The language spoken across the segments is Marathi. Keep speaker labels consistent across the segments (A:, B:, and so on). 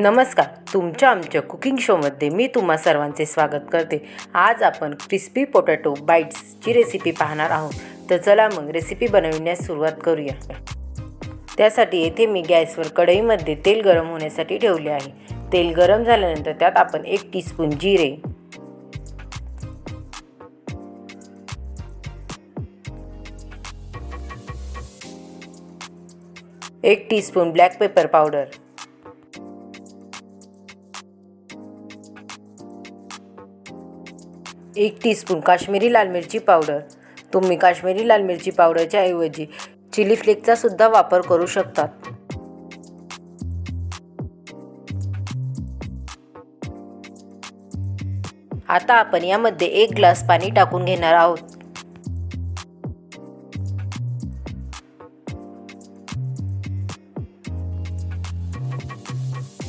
A: नमस्कार. तुमच्या आमच्या कुकिंग शोमध्ये मी तुम्हा सर्वांचे स्वागत करते. आज आपण क्रिस्पी पोटॅटो बाईट्सची रेसिपी पाहणार आहोत. तर चला मग रेसिपी बनविण्यास सुरुवात करूया. त्यासाठी येथे मी गॅसवर कढईमध्ये तेल गरम होण्यासाठी ठेवले आहे. तेल गरम झाल्यानंतर त्यात आपण एक टीस्पून जिरे एक टीस्पून ब्लॅक पेपर पावडर एक टीस्पून काश्मीरी लाल मिरची पावडर तुम्ही काश्मीरी लाल मिरची पावडरच्या ऐवजी चिली फ्लेकचा सुद्धा वापर करू शकतात. आता आपण यामध्ये एक ग्लास पाणी टाकून घेणार आहोत.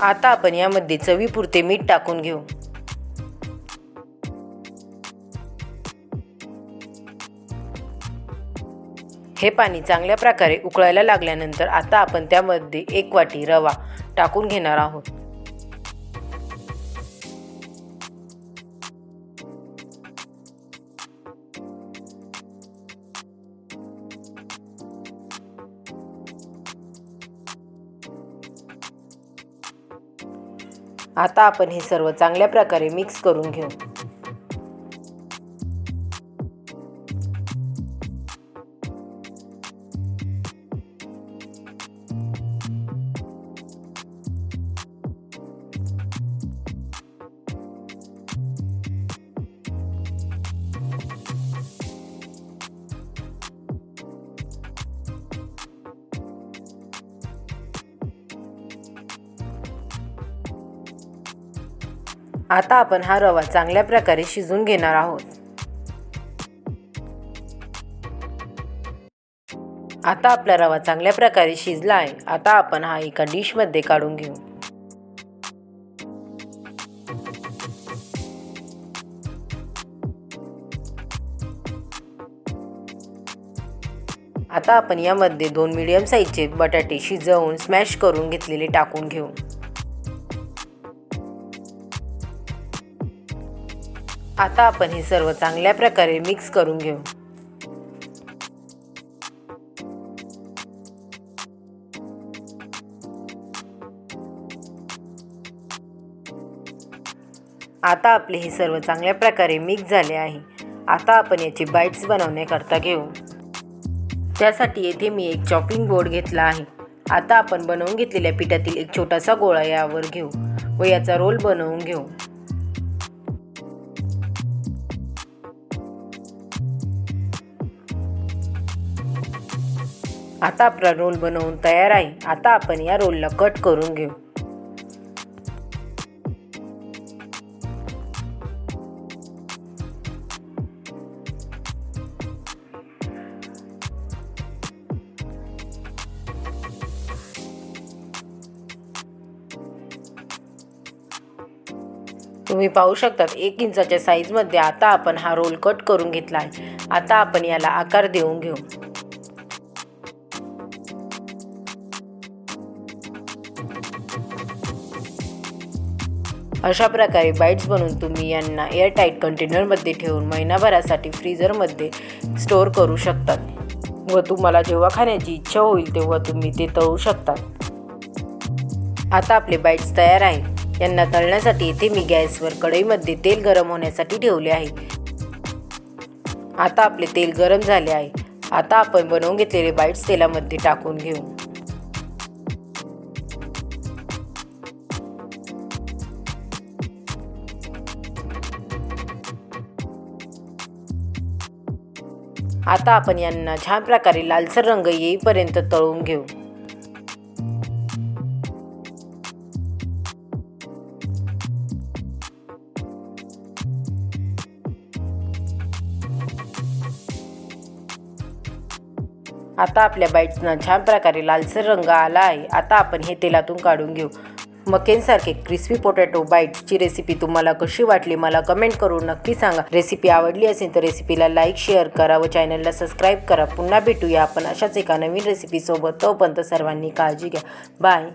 A: आता आपण यामध्ये चवीपुरते मीठ टाकून घेऊ. हे पाणी चांगल्या प्रकारे उकळायला लागल्यानंतर आता आपण त्यामध्ये एक वाटी रवा टाकून घेणार आहोत. आता आपण हे सर्व चांगल्या प्रकारे मिक्स करून घेऊ. आता आपण हा रवा चांगल्या प्रकारे शिजून घेणार आहोत. आता आपला रवा चांगल्या प्रकारे शिजला आहे. आता आपण हा एका डिशमध्ये काढून घेऊ. आता आपण यामध्ये दोन मीडियम साईजचे बटाटे शिजवून स्मॅश करून घेतलेले टाकून घेऊ. आता आपण हे सर्व चांगल्या प्रकारे मिक्स करून घेऊ. आता आपले हे सर्व चांगल्या प्रकारे मिक्स झाले आहे. आता आपण याचे बाईट्स बनवण्याकरता घेऊ. त्यासाठी येथे मी एक चॉपिंग बोर्ड घेतला आहे. आता आपण बनवून घेतलेल्या पिठातील एक छोटासा गोळा यावर घेऊ व याचा रोल बनवून घेऊ. आता आपला रोल बनवून तयार आहे. आता आपण या रोलला कट करून घेऊ. तुम्ही पाहू शकतात एक इंचाच्या साईजमध्ये आता आपण हा रोल कट करून घेतला आहे. आता आपण याला आकार देऊन घेऊ. अशा प्रकारे बाईट्स बनवून तुम्ही यांना एअरटाईट कंटेनरमध्ये ठेवून महिनाभरासाठी फ्रीजरमध्ये स्टोअर करू शकतात व तुम्हाला जेव्हा खाण्याची इच्छा होईल तेव्हा तुम्ही ते तळू शकतात आता आपले बाईट्स तयार आहे यांना तळण्यासाठी इथे मी गॅसवर कढईमध्ये तेल गरम होण्यासाठी ठेवले आहे. आता आपले तेल गरम झाले आहे. आता आपण बनवून घेतलेले बाईट्स तेलामध्ये टाकून घेऊ. आता आपण यांना छान प्रकारे लालसर रंग येईपर्यंत तळून घेऊ. आता आपल्या बाईट्सना छान प्रकारे लालसर रंग आला आहे. आता आपण हे तेलातून काढून घेऊ. मकेनसारखे क्रिस्पी पोटॅटो बाईटची रेसिपी तुम्हाला कशी वाटली मला कमेंट करून नक्की सांगा. रेसिपी आवडली असेल तर रेसिपीला लाईक शेअर करा व चॅनलला सबस्क्राईब करा. पुन्हा भेटूया आपण अशाच एका नवीन रेसिपीसोबत तोपर्यंत सर्वांनी काळजी घ्या. बाय